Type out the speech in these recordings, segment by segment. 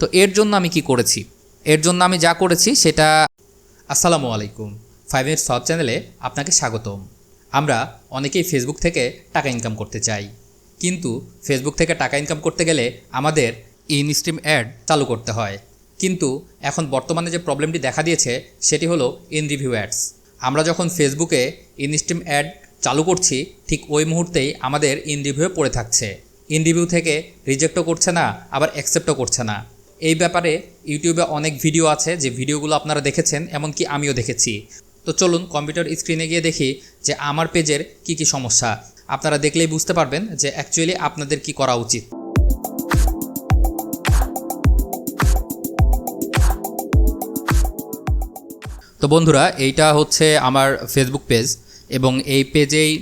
তো এর জন্য আমি কি করেছি? এর জন্য আমি যা করেছি সেটা আসসালামু আলাইকুম ফাইভ মিনিট সব চ্যানেলে আপনাকে স্বাগতম। আমরা অনেকেই ফেসবুক থেকে টাকা ইনকাম করতে চাই, কিন্তু ফেসবুক থেকে টাকা ইনকাম করতে গেলে আমাদের ইনস্ট্রিম অ্যাড চালু করতে হয়। কিন্তু এখন বর্তমানে যে প্রবলেমটি দেখা দিয়েছে সেটি হলো ইন রিভিউ অ্যাডস আমরা যখন ফেসবুকে ইনস্ট্রিম অ্যাড চালু করছি, ঠিক ওই মুহূর্তেই আমাদের ইন রিভিউ পড়ে থাকছে। ইন রিভিউ থেকে রিজেক্টও করছে না, আবার অ্যাকসেপ্টও করছে না। এই ব্যাপারে ইউটিউবে অনেক ভিডিও আছে, যে ভিডিওগুলো আপনারা দেখেছেন, এমনকি আমিও দেখেছি। তো চলুন কম্পিউটার স্ক্রিনে গিয়ে দেখি যে আমার পেজের কি কি সমস্যা। আপনারা দেখলেই বুঝতে পারবেন যে অ্যাকচুয়ালি আপনাদের কি করা উচিত। তো বন্ধুরা, এইটা হচ্ছে আমার ফেসবুক পেজ এবং এই পেজেই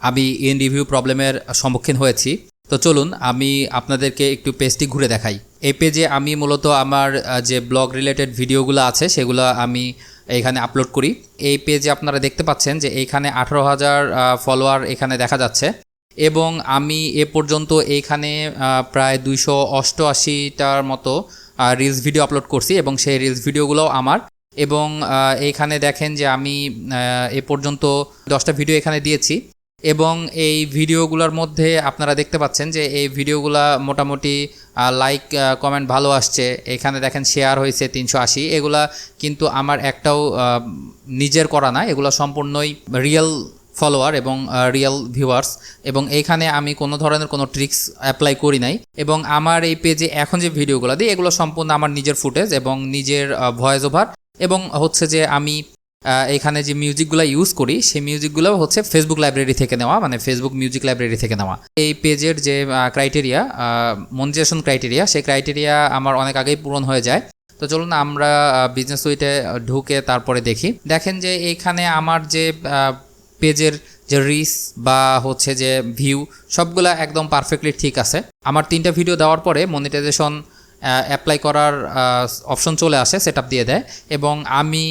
আমি ইন রিভিউ প্রবলেমের সম্মুখীন হয়েছি। তো চলুন আমি আপনাদেরকে একটু পেজটি ঘুরে দেখাই। এই পেজে আমি মূলত আমার যে ব্লগ রিলেটেড ভিডিওগুলো আছে, সেগুলো আমি এখানে আপলোড করি। এই পেজে আপনারা দেখতে পাচ্ছেন যে এইখানে আঠারো হাজার ফলোয়ার এখানে দেখা যাচ্ছে। এবং আমি এ পর্যন্ত এইখানে প্রায় দুইশো অষ্টআশিটার মতো রিলস ভিডিও আপলোড করছি এবং সেই রিলস ভিডিওগুলোও আমার। এবং এইখানে দেখেন যে আমি এ পর্যন্ত দশটা ভিডিও এখানে দিয়েছি। এবং এই ভিডিওগুলোর মধ্যে আপনারা দেখতে পাচ্ছেন যে এই ভিডিওগুলা মোটামুটি লাইক কমেন্ট ভালো আসছে। এখানে দেখেন শেয়ার হয়েছে তিনশো আশি। এগুলা কিন্তু আমার একটাও নিজের করা না। এগুলো সম্পূর্ণই রিয়েল ফলোয়ার এবং রিয়েল ভিউয়ার্স এবং এইখানে আমি কোনো ধরনের কোনো ট্রিক্স অ্যাপ্লাই করি নাই। এবং আমার এই পেজে এখন যে ভিডিওগুলো দিই, এগুলো সম্পূর্ণ আমার নিজের ফুটেজ এবং নিজের ভয়েস ওভার এবং হচ্ছে যে আমি এখানে যে মিউজিকগুলো ইউজ করি, সেই মিউজিকগুলো হচ্ছে ফেসবুক লাইব্রেরি থেকে নেওয়া মানে ফেসবুক মিউজিক লাইব্রেরি থেকে নেওয়া। এই পেজের যে ক্রাইটেরিয়া মনিটাইজেশন ক্রাইটেরিয়া সেই ক্রাইটেরিয়া আমার অনেক আগেই পূরণ হয়ে যায়। তো চলুন আমরা বিজনেস উইটে ঢুকে তারপরে দেখি। দেখেন যে এইখানে আমার যে পেজের যে রিস বা হচ্ছে যে ভিউ সবগুলা একদম পারফেক্টলি ঠিক আছে। আমার তিনটা ভিডিও দেওয়ার পরে মনিটাইজেশন অ্যাপ্লাই করার অপশন চলে আসে সেট দিয়ে দেয় এবং আমি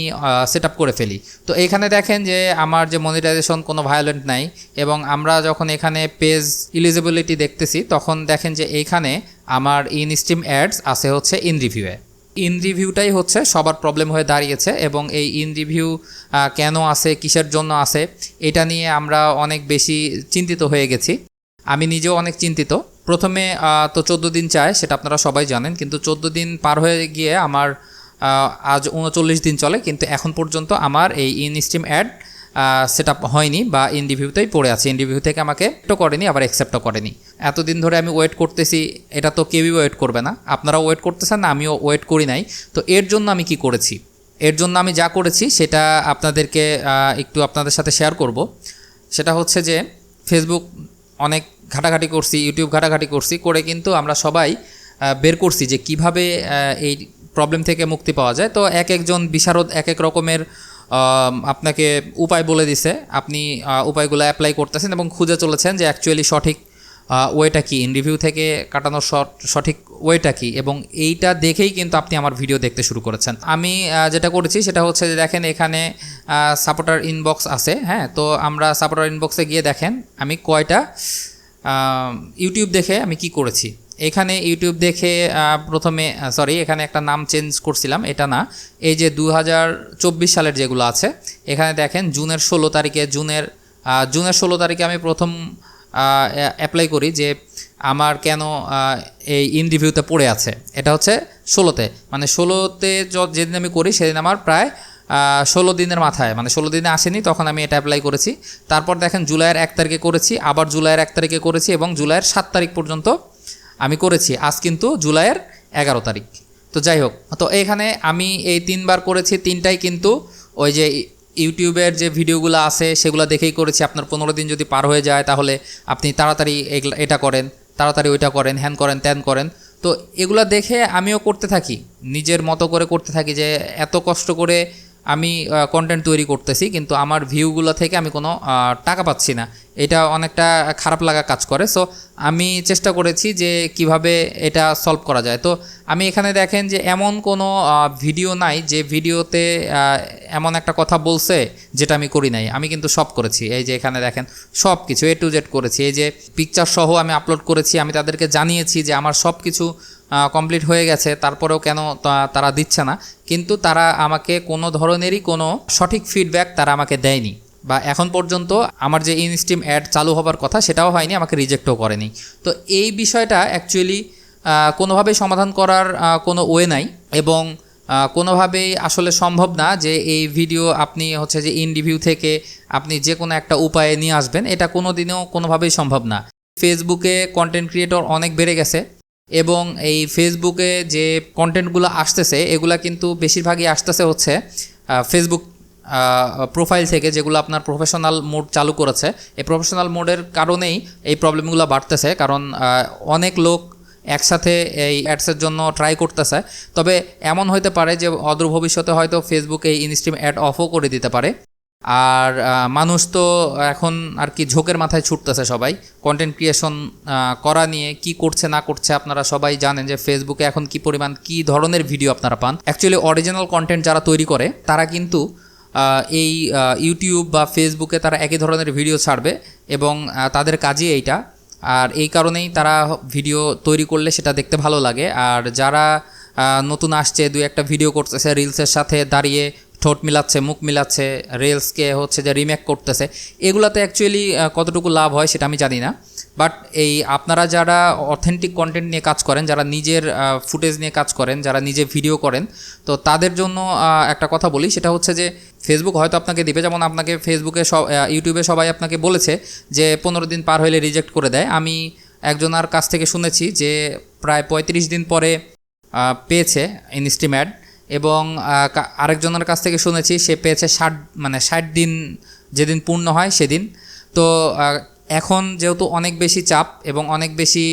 সেট করে ফেলি। তো এখানে দেখেন যে আমার যে মনিটাইজেশন কোনো ভায়োলেন্ট নাই এবং আমরা যখন এখানে পেজ ইলিজিবিলিটি দেখতেছি, তখন দেখেন যে এইখানে আমার ইন স্ট্রিম অ্যাডস আছে হচ্ছে ইন রিভিউয়ে ইন রিভিউটাই হচ্ছে সবার প্রবলেম হয়ে দাঁড়িয়েছে এবং এই ইন রিভিউ কেন আছে, কিসের জন্য আছে, এটা নিয়ে আমরা অনেক বেশি চিন্তিত হয়ে গেছি। আমি নিজেও অনেক চিন্তিত। প্রথমে তো চোদ্দ দিন চায়, সেটা আপনারা সবাই জানেন, কিন্তু চোদ্দ দিন পার হয়ে গিয়ে আমার আজ উনচল্লিশ দিন চলে, কিন্তু এখন পর্যন্ত আমার এই in stream ad set up হয়নি বা ইন রিভিউতেই পড়ে আছে। ইন রিভিউ থেকে আমাকে তো করেনি, আবার অ্যাকসেপ্টও করেনি। এতদিন ধরে আমি ওয়েট করতেছি, এটা তো কেউই ওয়েট করবে না। আপনারা ওয়েট করতেছেন না আমিও ওয়েট করি নাই। তো এর জন্য আমি কি করেছি? এর জন্য আমি যা করেছি, সেটা আপনাদেরকে একটু আপনাদের সাথে শেয়ার করব। সেটা হচ্ছে যে ফেসবুক অনেক ঘাটাঘাটি করছি ইউটিউব ঘাটাঘাটি করছি, করে কিন্তু আমরা সবাই বের করছি যে কীভাবে এই প্রবলেম থেকে মুক্তি পাওয়া যায়। তো এক একজন বিশারদ এক এক রকমের আপনাকে উপায় বলে দিছে। আপনি উপায়গুলো অ্যাপ্লাই করতেছেন এবং খুঁজে চলেছেন যে অ্যাকচুয়ালি সঠিক ওয়েটা কি? রিভিউ থেকে কাটানোর সঠিক ওয়েটা কি? এবং এইটা দেখেই কিন্তু আপনি আমার ভিডিও দেখতে শুরু করেছেন। আমি যেটা করেছি সেটা হচ্ছে যে দেখেন এখানে সাপোর্টার ইনবক্স আছে হ্যাঁ? তো আমরা সাপোর্টার ইনবক্সে গিয়ে দেখেন, আমি কয়টা ইউটিউব দেখে আমি কি করেছি? এখানে ইউটিউব দেখে প্রথমে সরি এখানে একটা নাম চেঞ্জ করছিলাম, এটা না। এই যে দু হাজার চব্বিশ সালের যেগুলো আছে, এখানে দেখেন জুনের ষোলো তারিখে জুনের জুনের ষোলো তারিখে আমি প্রথম অ্যাপ্লাই করি যে আমার কেন এই ইন রিভিউতে পড়ে আছে। এটা হচ্ছে ষোলোতে। মানে ষোলোতে যেদিন আমি করি, সেদিন আমার প্রায় ষোলো দিনের মাথায় মানে ষোলো দিনে আসেনি, তখন আমি এটা অ্যাপ্লাই করেছি। তারপর দেখেন জুলাইয়ের এক তারিখে করেছি, আবার জুলাইয়ের এক তারিখে করেছি এবং জুলাইয়ের সাত তারিখ পর্যন্ত আমি করেছি। আজ কিন্তু জুলাইয়ের এগারো তারিখ। তো যাই হোক, তো এখানে আমি এই তিনবার করেছি, তিনটাই কিন্তু ওই যে ইউটিউবের যে ভিডিওগুলো আছে, সেগুলো দেখেই করেছি। আপনার পনেরো দিন যদি পার হয়ে যায়, তাহলে আপনি তাড়াতাড়ি এটা করেন, তাড়াতাড়ি ওইটা করেন, হ্যান করেন, ত্যান করেন। তো এগুলো দেখে আমিও করতে থাকি, নিজের মতো করে করতে থাকি যে এত কষ্ট করে আমি কন্টেন্ট তৈরি করতেছি, কিন্তু আমার ভিউগুলো থেকে আমি কোনো টাকা পাচ্ছি না। এটা অনেকটা খারাপ লাগা কাজ করে। সো আমি চেষ্টা করেছি যে কীভাবে এটা সলভ করা যায়। তো আমি এখানে দেখেন যে এমন কোনো ভিডিও নাই যে ভিডিওতে এমন একটা কথা বলছে যেটা আমি করি নাই। আমি কিন্তু সব করেছি। এই যে এখানে দেখেন সব কিছু এ টু জেড করেছি। এই যে পিকচার সহ আমি আপলোড করেছি। আমি তাদেরকে জানিয়েছি যে আমার সব কিছু কমপ্লিট হয়ে গেছে, তারপরেও কেন তারা দিচ্ছে না। কিন্তু তারা আমাকে কোনো ধরনেরই কোনো সঠিক ফিডব্যাক তারা আমাকে দেয়নি। বা এখন পর্যন্ত আমার যে ইনস্টিম অ্যাড চালু হবার কথা সেটাও হয়নি, আমাকে রিজেক্টও করেনি। তো এই বিষয়টা অ্যাকচুয়ালি কোনোভাবেই সমাধান করার কোনো ওয়ে নাই এবং কোনোভাবেই আসলে সম্ভব না যে এই ভিডিও আপনি হচ্ছে যে ইন রিভিউ থেকে আপনি যে কোনো একটা উপায়ে নিয়ে আসবেন। এটা কোনো দিনেও কোনোভাবেই সম্ভব না। ফেসবুকে কন্টেন্ট ক্রিয়েটর অনেক বেড়ে গেছে। এবং এই ফেসবুকে যে কন্টেন্টগুলো আসতেছে, এগুলা কিন্তু বেশিরভাগই আসতেছে হচ্ছে ফেসবুক প্রোফাইল থেকে যেগুলো আপনার প্রফেশনাল মোড চালু করেছে। এই প্রফেশনাল মোডের কারণেই এই প্রবলেমগুলো বাড়তেছে, কারণ অনেক লোক একসাথে এই অ্যাডসের জন্য ট্রাই করতেছে। তবে এমন হতে পারে যে অদূর ভবিষ্যতে হয়তো ফেসবুক এই ইনস্ট্রিম অ্যাড অফও করে দিতে পারে। আর মানুষ তো এখন আর কি ঝোঁকের মাথায় ছুটতেছে সবাই। কন্টেন্ট ক্রিয়েশন করা নিয়ে কি করছে না করছে আপনারা সবাই জানেন যে ফেসবুকে এখন কি পরিমাণ, কি ধরনের ভিডিও আপনারা পান। অ্যাকচুয়ালি অরিজিনাল কন্টেন্ট যারা তৈরি করে, তারা কিন্তু এই ইউটিউব বা ফেসবুকে তারা একই ধরনের ভিডিও ছাড়বে এবং তাদের কাজই এইটা। আর এই কারণেই তারা ভিডিও তৈরি করলে সেটা দেখতে ভালো লাগে। আর যারা নতুন আসছে, দুই একটা ভিডিও করতেছে রিলসের সাথে দাঁড়িয়ে ঠোঁট মিলাচ্ছে, মুখ মিলাচ্ছে, রিলসকে হচ্ছে যে রিমেক করতেছে। এগুলাতে অ্যাকচুয়ালি কতটুকু লাভ হয় সেটা আমি জানি না। বাট এই আপনারা যারা অথেন্টিক কন্টেন্ট নিয়ে কাজ করেন, যারা নিজের ফুটেজ নিয়ে কাজ করেন, যারা নিজে ভিডিও করেন, তো তাদের জন্য একটা কথা বলি, সেটা হচ্ছে যে ফেসবুক হয়তো আপনাকে দিবে, যেমন আপনাকে ফেসবুকে সব ইউটিউবে সবাই আপনাকে বলেছে যে পনেরো দিন পার হলে রিজেক্ট করে দেয়। আমি একজনার কাছ থেকে শুনেছি যে প্রায় পঁয়ত্রিশ দিন পরে পেয়েছে ইনস্টিম অ্যাড এবং আরেকজনের কাছ থেকে শুনেছি, সে পেয়েছে ষাট মানে ষাট দিন যেদিন পূর্ণ হয় সেদিন। তো এখন যেহেতু অনেক বেশি চাপ এবং অনেক বেশি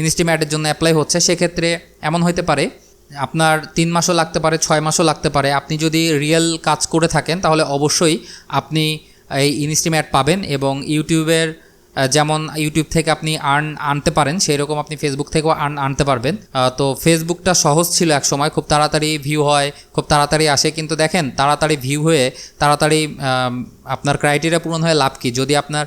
ইনস্টিম অ্যাডের জন্য অ্যাপ্লাই হচ্ছে, সেক্ষেত্রে এমন হইতে পারে, আপনার তিন মাসও লাগতে পারে, ছয় মাসও লাগতে পারে। আপনি যদি রিয়েল কাজ করে থাকেন, তাহলে অবশ্যই আপনি এই ইনস্টিম অ্যাড পাবেন এবং ইউটিউবের যেমন ইউটিউব থেকে আপনি আর্ন আনতে পারেন সেই রকম আপনি ফেসবুক থেকেও আর্ন আনতে পারবেন। তো ফেসবুকটা সহজ ছিল এক সময়, খুব তাড়াতাড়ি ভিউ হয়, খুব তাড়াতাড়ি আসে, কিন্তু দেখেন তাড়াতাড়ি ভিউ হয়ে, তাড়াতাড়ি আপনার ক্রাইটেরিয়া পূরণ হয়ে লাভ কি? যদি আপনার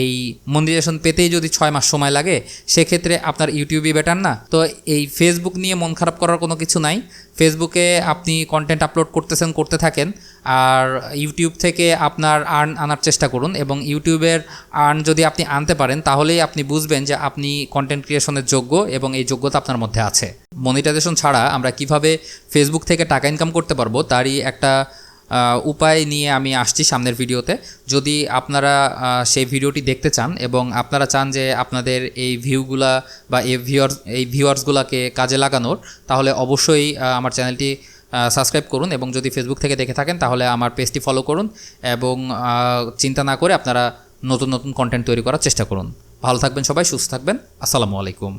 এই মনিটাইজেশন পেতেই যদি ছয় মাস সময় লাগে, সেক্ষেত্রে আপনার ইউটিউবই বেটার না। তো এই ফেসবুক নিয়ে মন খারাপ করার কোনো কিছু নাই। ফেসবুকে আপনি কন্টেন্ট আপলোড করতেছেন, করতে থাকেন। আর ইউটিউব থেকে আপনার আর্ন আনার চেষ্টা করুন এবং ইউটিউবের আর্ন যদি আপনি আনতে পারেন, তাহলেই আপনি বুঝবেন যে আপনি কন্টেন্ট ক্রিয়েশনের যোগ্য এবং এই যোগ্যতা আপনার মধ্যে আছে। মনিটাইজেশন ছাড়া আমরা কীভাবে ফেসবুক থেকে টাকা ইনকাম করতে পারব, তারই একটা উপায় নিয়ে আমি আসছি সামনের ভিডিওতে। যদি আপনারা সেই ভিডিওটি দেখতে চান এবং আপনারা চান যে আপনাদের এই ভিউগুলা বা এই ভিউয়ার্স এই ভিউয়ার্সগুলোকে কাজে লাগানোর, তাহলে অবশ্যই আমার চ্যানেলটি সাবস্ক্রাইব করুন এবং যদি ফেসবুক থেকে দেখে থাকেন, তাহলে আমার পেজটি ফলো করুন এবং চিন্তা না করে আপনারা নতুন নতুন কন্টেন্ট তৈরি করার চেষ্টা করুন। ভালো থাকবেন সবাই, সুস্থ থাকবেন। আসসালামু আলাইকুম।